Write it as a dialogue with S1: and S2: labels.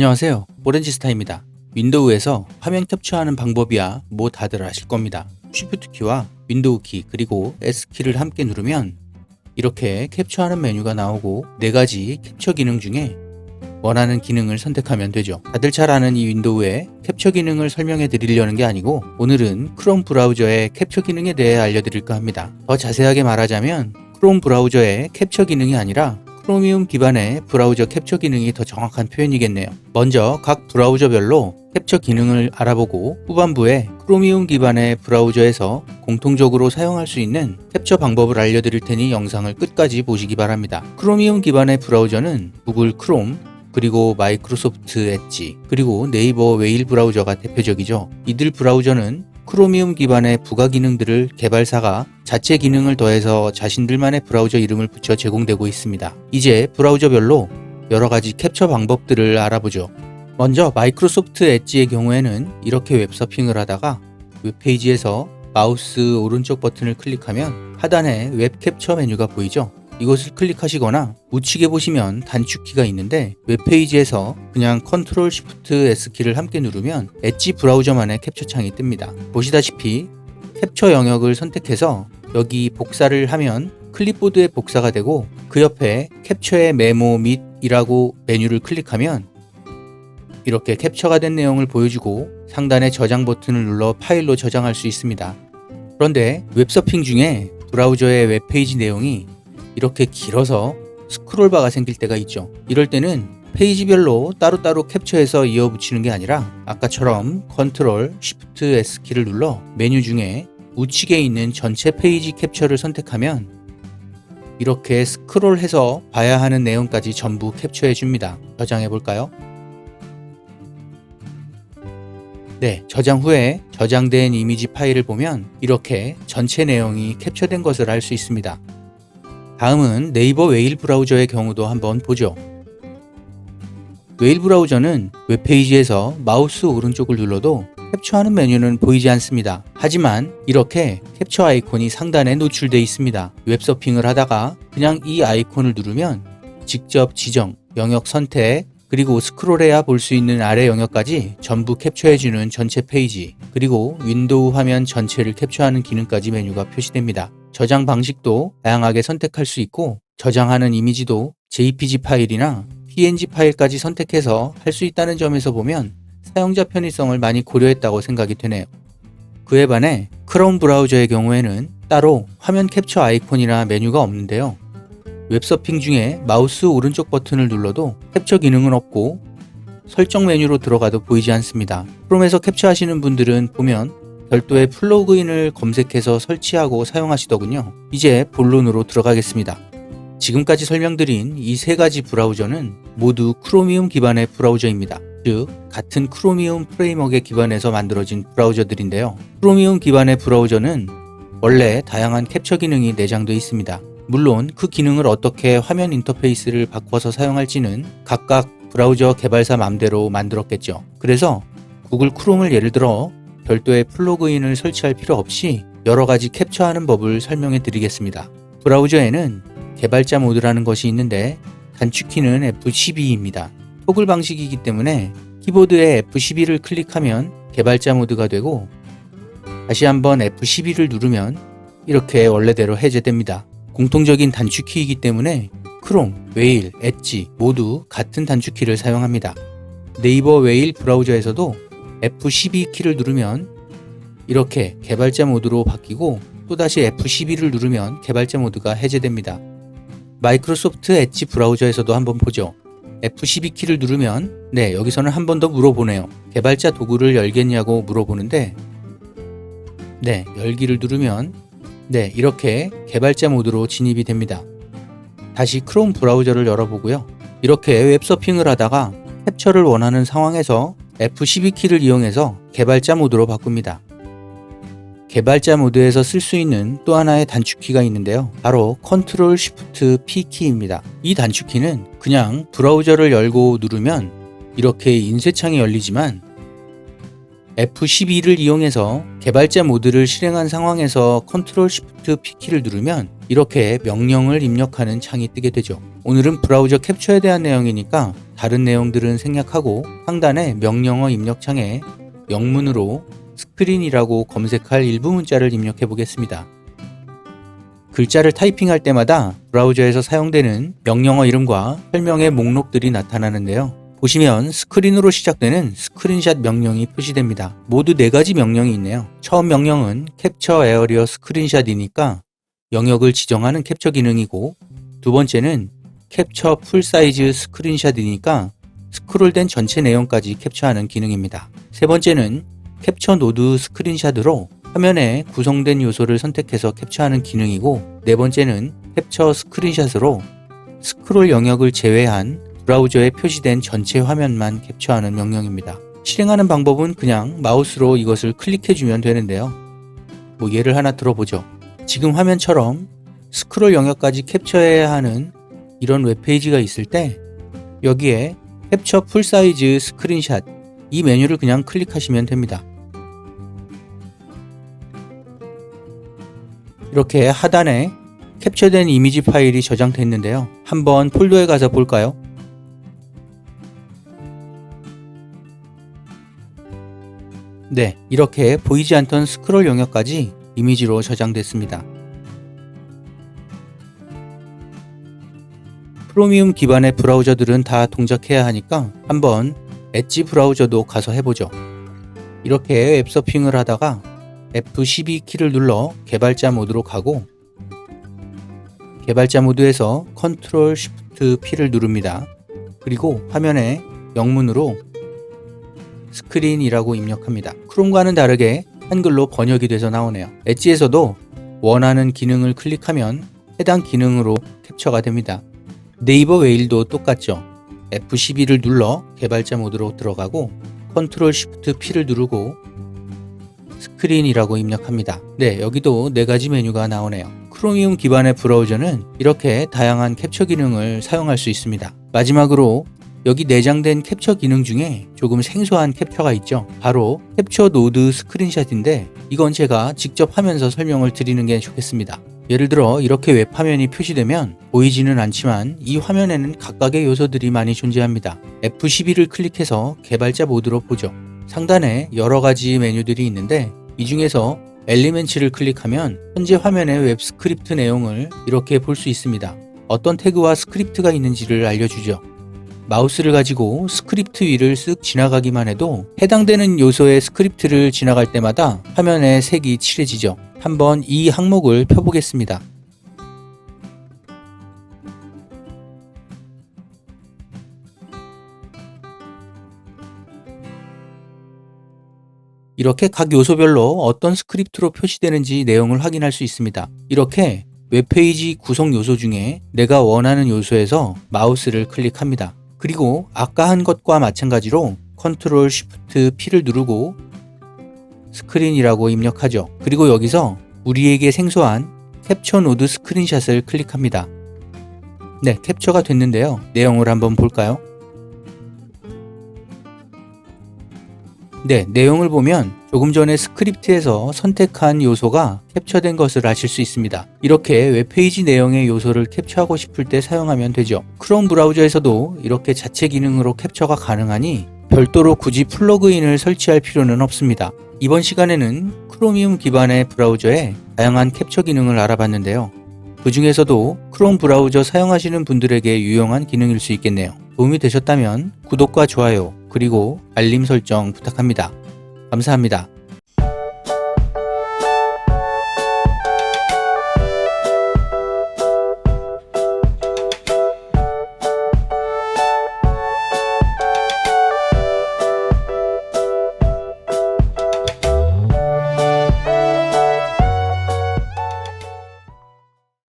S1: 안녕하세요. 오렌지스타입니다. 윈도우에서 화면 캡처하는 방법이야 뭐 다들 아실 겁니다. Shift 키와 윈도우 키 그리고 S 키를 함께 누르면 이렇게 캡처하는 메뉴가 나오고 네 가지 캡처 기능 중에 원하는 기능을 선택하면 되죠. 다들 잘 아는 이 윈도우의 캡처 기능을 설명해 드리려는 게 아니고 오늘은 크롬 브라우저의 캡처 기능에 대해 알려드릴까 합니다. 더 자세하게 말하자면 크롬 브라우저의 캡처 기능이 아니라 크로미움 기반의 브라우저 캡처 기능이 더 정확한 표현이겠네요. 먼저 각 브라우저별로 캡처 기능을 알아보고 후반부에 크로미움 기반의 브라우저에서 공통적으로 사용할 수 있는 캡처 방법을 알려드릴 테니 영상을 끝까지 보시기 바랍니다. 크로미움 기반의 브라우저는 구글 크롬, 그리고 마이크로소프트 엣지, 그리고 네이버 웨일 브라우저가 대표적이죠. 이들 브라우저는 크로미움 기반의 부가 기능들을 개발사가 자체 기능을 더해서 자신들만의 브라우저 이름을 붙여 제공되고 있습니다. 이제 브라우저별로 여러 가지 캡처 방법들을 알아보죠. 먼저 마이크로소프트 엣지의 경우에는 이렇게 웹서핑을 하다가 웹페이지에서 마우스 오른쪽 버튼을 클릭하면 하단에 웹 캡처 메뉴가 보이죠? 이것을 클릭하시거나 우측에 보시면 단축키가 있는데 웹페이지에서 그냥 컨트롤 시프트 S키를 함께 누르면 엣지 브라우저만의 캡처 창이 뜹니다. 보시다시피 캡처 영역을 선택해서 여기 복사를 하면 클립보드에 복사가 되고 그 옆에 캡처의 메모 및이라고 메뉴를 클릭하면 이렇게 캡처가 된 내용을 보여주고 상단의 저장 버튼을 눌러 파일로 저장할 수 있습니다. 그런데 웹서핑 중에 브라우저의 웹페이지 내용이 이렇게 길어서 스크롤바가 생길 때가 있죠. 이럴 때는 페이지별로 따로따로 캡처해서 이어붙이는 게 아니라 아까처럼 컨트롤 쉬프트 S 키를 눌러 메뉴 중에 우측에 있는 전체 페이지 캡처를 선택하면 이렇게 스크롤해서 봐야 하는 내용까지 전부 캡처해 줍니다. 저장해 볼까요? 네, 저장 후에 저장된 이미지 파일을 보면 이렇게 전체 내용이 캡처된 것을 알 수 있습니다. 다음은 네이버 웨일 브라우저의 경우도 한번 보죠. 웨일 브라우저는 웹페이지에서 마우스 오른쪽을 눌러도 캡처하는 메뉴는 보이지 않습니다. 하지만 이렇게 캡처 아이콘이 상단에 노출되어 있습니다. 웹서핑을 하다가 그냥 이 아이콘을 누르면 직접 지정, 영역 선택, 그리고 스크롤해야 볼 수 있는 아래 영역까지 전부 캡처해주는 전체 페이지, 그리고 윈도우 화면 전체를 캡처하는 기능까지 메뉴가 표시됩니다. 저장 방식도 다양하게 선택할 수 있고, 저장하는 이미지도 JPG 파일이나 PNG 파일까지 선택해서 할 수 있다는 점에서 보면 사용자 편의성을 많이 고려했다고 생각이 되네요. 그에 반해 크롬 브라우저의 경우에는 따로 화면 캡처 아이콘이나 메뉴가 없는데요. 웹서핑 중에 마우스 오른쪽 버튼을 눌러도 캡처 기능은 없고 설정 메뉴로 들어가도 보이지 않습니다. 크롬에서 캡처하시는 분들은 보면 별도의 플러그인을 검색해서 설치하고 사용하시더군요. 이제 본론으로 들어가겠습니다. 지금까지 설명드린 이 세 가지 브라우저는 모두 크로미움 기반의 브라우저입니다. 즉, 같은 크로미움 프레임워크에 기반해서 만들어진 브라우저들인데요. 크로미움 기반의 브라우저는 원래 다양한 캡처 기능이 내장되어 있습니다. 물론 그 기능을 어떻게 화면 인터페이스를 바꿔서 사용할지는 각각 브라우저 개발사 맘대로 만들었겠죠. 그래서 구글 크롬을 예를 들어 별도의 플러그인을 설치할 필요 없이 여러 가지 캡처하는 법을 설명해 드리겠습니다. 브라우저에는 개발자 모드라는 것이 있는데 단축키는 F12입니다. 토글 방식이기 때문에 키보드에 F12를 클릭하면 개발자 모드가 되고 다시 한번 F12를 누르면 이렇게 원래대로 해제됩니다. 공통적인 단축키이기 때문에 크롬, 웨일, 엣지 모두 같은 단축키를 사용합니다. 네이버 웨일 브라우저에서도 F12 키를 누르면 이렇게 개발자 모드로 바뀌고 또다시 F12를 누르면 개발자 모드가 해제됩니다. 마이크로소프트 엣지 브라우저에서도 한번 보죠. F12 키를 누르면 네 여기서는 한 번 더 물어보네요. 개발자 도구를 열겠냐고 물어보는데 네 열기를 누르면 네 이렇게 개발자 모드로 진입이 됩니다. 다시 크롬 브라우저를 열어보고요. 이렇게 웹서핑을 하다가 캡처를 원하는 상황에서 F12 키를 이용해서 개발자 모드로 바꿉니다. 개발자 모드에서 쓸 수 있는 또 하나의 단축키가 있는데요. 바로 컨트롤 쉬프트 P 키입니다. 이 단축키는 그냥 브라우저를 열고 누르면 이렇게 인쇄창이 열리지만 F12를 이용해서 개발자 모드를 실행한 상황에서 컨트롤 시프트 P키를 누르면 이렇게 명령을 입력하는 창이 뜨게 되죠. 오늘은 브라우저 캡처에 대한 내용이니까 다른 내용들은 생략하고 상단의 명령어 입력창에 영문으로 스크린이라고 검색할 일부 문자를 입력해 보겠습니다. 글자를 타이핑할 때마다 브라우저에서 사용되는 명령어 이름과 설명의 목록들이 나타나는데요. 보시면 스크린으로 시작되는 스크린샷 명령이 표시됩니다. 모두 네 가지 명령이 있네요. 처음 명령은 캡처 에어리어 스크린샷이니까 영역을 지정하는 캡처 기능이고 두 번째는 캡처 풀 사이즈 스크린샷이니까 스크롤된 전체 내용까지 캡처하는 기능입니다. 세 번째는 캡처 노드 스크린샷으로 화면에 구성된 요소를 선택해서 캡처하는 기능이고 네 번째는 캡처 스크린샷으로 스크롤 영역을 제외한 브라우저에 표시된 전체 화면만 캡처하는 명령입니다. 실행하는 방법은 그냥 마우스로 이것을 클릭해주면 되는데요. 뭐 예를 하나 들어보죠. 지금 화면처럼 스크롤 영역까지 캡처해야 하는 이런 웹페이지가 있을 때 여기에 캡처 풀 사이즈 스크린샷 이 메뉴를 그냥 클릭하시면 됩니다. 이렇게 하단에 캡처된 이미지 파일이 저장됐는데요. 한번 폴더에 가서 볼까요? 네, 이렇게 보이지 않던 스크롤 영역까지 이미지로 저장됐습니다. 프로미움 기반의 브라우저들은 다 동작해야 하니까 한번 엣지 브라우저도 가서 해보죠. 이렇게 웹서핑을 하다가 F12 키를 눌러 개발자 모드로 가고 개발자 모드에서 컨트롤 쉬프트 P를 누릅니다. 그리고 화면에 영문으로 스크린이라고 입력합니다. 크롬과는 다르게 한글로 번역이 돼서 나오네요. 엣지에서도 원하는 기능을 클릭하면 해당 기능으로 캡처가 됩니다. 네이버 웨일도 똑같죠. F12를 눌러 개발자 모드로 들어가고 컨트롤 쉬프트 P를 누르고 스크린이라고 입력합니다. 네, 여기도 네 가지 메뉴가 나오네요. 크로미움 기반의 브라우저는 이렇게 다양한 캡처 기능을 사용할 수 있습니다. 마지막으로 여기 내장된 캡처 기능 중에 조금 생소한 캡처가 있죠. 바로 캡처 노드 스크린샷인데 이건 제가 직접 하면서 설명을 드리는 게 좋겠습니다. 예를 들어 이렇게 웹 화면이 표시되면 보이지는 않지만 이 화면에는 각각의 요소들이 많이 존재합니다. F12를 클릭해서 개발자 모드로 보죠. 상단에 여러 가지 메뉴들이 있는데 이 중에서 엘리멘츠를 클릭하면 현재 화면의 웹 스크립트 내용을 이렇게 볼 수 있습니다. 어떤 태그와 스크립트가 있는지를 알려주죠. 마우스를 가지고 스크립트 위를 쓱 지나가기만 해도 해당되는 요소의 스크립트를 지나갈 때마다 화면에 색이 칠해지죠. 한번 이 항목을 펴보겠습니다. 이렇게 각 요소별로 어떤 스크립트로 표시되는지 내용을 확인할 수 있습니다. 이렇게 웹페이지 구성 요소 중에 내가 원하는 요소에서 마우스를 클릭합니다. 그리고 아까 한 것과 마찬가지로 컨트롤 쉬프트 P를 누르고 스크린이라고 입력하죠. 그리고 여기서 우리에게 생소한 캡처 노드 스크린샷을 클릭합니다. 네, 캡처가 됐는데요. 내용을 한번 볼까요? 네, 내용을 보면 조금 전에 스크립트에서 선택한 요소가 캡처된 것을 아실 수 있습니다. 이렇게 웹페이지 내용의 요소를 캡처하고 싶을 때 사용하면 되죠. 크롬 브라우저에서도 이렇게 자체 기능으로 캡처가 가능하니 별도로 굳이 플러그인을 설치할 필요는 없습니다. 이번 시간에는 크로미움 기반의 브라우저의 다양한 캡처 기능을 알아봤는데요. 그 중에서도 크롬 브라우저 사용하시는 분들에게 유용한 기능일 수 있겠네요. 도움이 되셨다면 구독과 좋아요, 그리고 알림 설정 부탁합니다. 감사합니다.